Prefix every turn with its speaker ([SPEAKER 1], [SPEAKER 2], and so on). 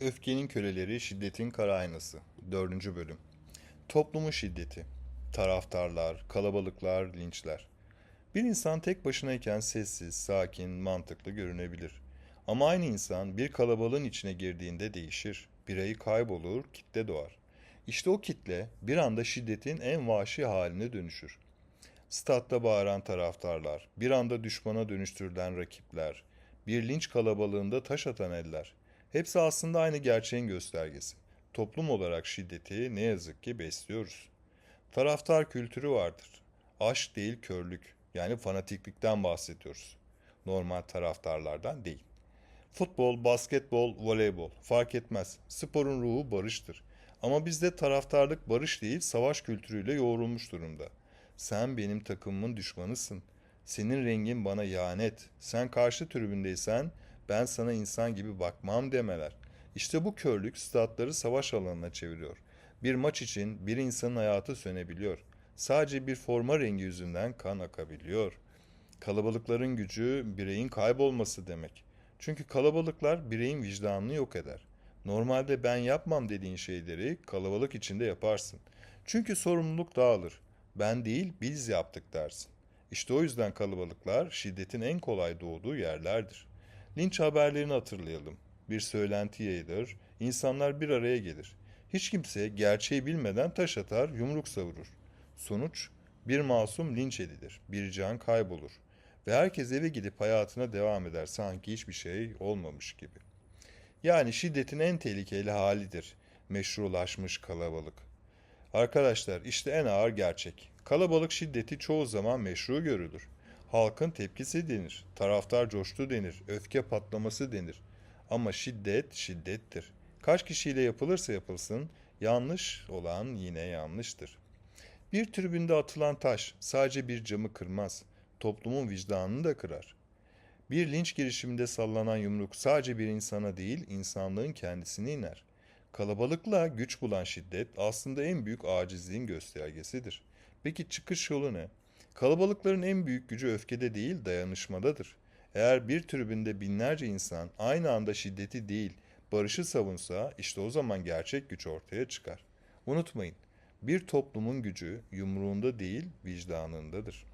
[SPEAKER 1] Öfkenin köleleri, şiddetin kara aynası. 4. bölüm. Toplumun şiddeti. Taraftarlar, kalabalıklar, linçler. Bir insan tek başınayken sessiz, sakin, mantıklı görünebilir. Ama aynı insan bir kalabalığın içine girdiğinde değişir. Birayı kaybolur, kitle doğar. İşte o kitle bir anda şiddetin en vahşi haline dönüşür. Statta bağıran taraftarlar, bir anda düşmana dönüştürülen rakipler, bir linç kalabalığında taş atan eller. Hepsi aslında aynı gerçeğin göstergesi. Toplum olarak şiddeti ne yazık ki besliyoruz. Taraftar kültürü vardır. Aşk değil körlük, yani fanatiklikten bahsediyoruz. Normal taraftarlardan değil. Futbol, basketbol, voleybol fark etmez. Sporun ruhu barıştır. Ama bizde taraftarlık barış değil savaş kültürüyle yoğrulmuş durumda. Sen benim takımımın düşmanısın. Senin rengin bana ihanet. Sen karşı tribündeysen ben sana insan gibi bakmam demeler. İşte bu körlük statları savaş alanına çeviriyor. Bir maç için bir insanın hayatı sönebiliyor. Sadece bir forma rengi yüzünden kan akabiliyor. Kalabalıkların gücü bireyin kaybolması demek. Çünkü kalabalıklar bireyin vicdanını yok eder. Normalde ben yapmam dediğin şeyleri kalabalık içinde yaparsın. Çünkü sorumluluk dağılır. Ben değil biz yaptık dersin. İşte o yüzden kalabalıklar şiddetin en kolay doğduğu yerlerdir. Linç haberlerini hatırlayalım. Bir söylenti yayılır, insanlar bir araya gelir. Hiç kimse gerçeği bilmeden taş atar, yumruk savurur. Sonuç bir masum linç edilir, bir can kaybolur ve herkes eve gidip hayatına devam eder sanki hiçbir şey olmamış gibi. Yani şiddetin en tehlikeli halidir meşrulaşmış kalabalık. Arkadaşlar işte en ağır gerçek. Kalabalık şiddeti çoğu zaman meşru görülür. Halkın tepkisi denir, taraftar coştu denir, öfke patlaması denir. Ama şiddet şiddettir. Kaç kişiyle yapılırsa yapılsın yanlış olan yine yanlıştır. Bir tribünde atılan taş sadece bir camı kırmaz, toplumun vicdanını da kırar. Bir linç girişiminde sallanan yumruk sadece bir insana değil, insanlığın kendisine iner. Kalabalıkla güç bulan şiddet aslında en büyük acizliğin göstergesidir. Peki çıkış yolu ne? Kalabalıkların en büyük gücü öfkede değil, dayanışmadadır. Eğer bir tribünde binlerce insan aynı anda şiddeti değil, barışı savunsa işte o zaman gerçek güç ortaya çıkar. Unutmayın, bir toplumun gücü yumruğunda değil, vicdanındadır.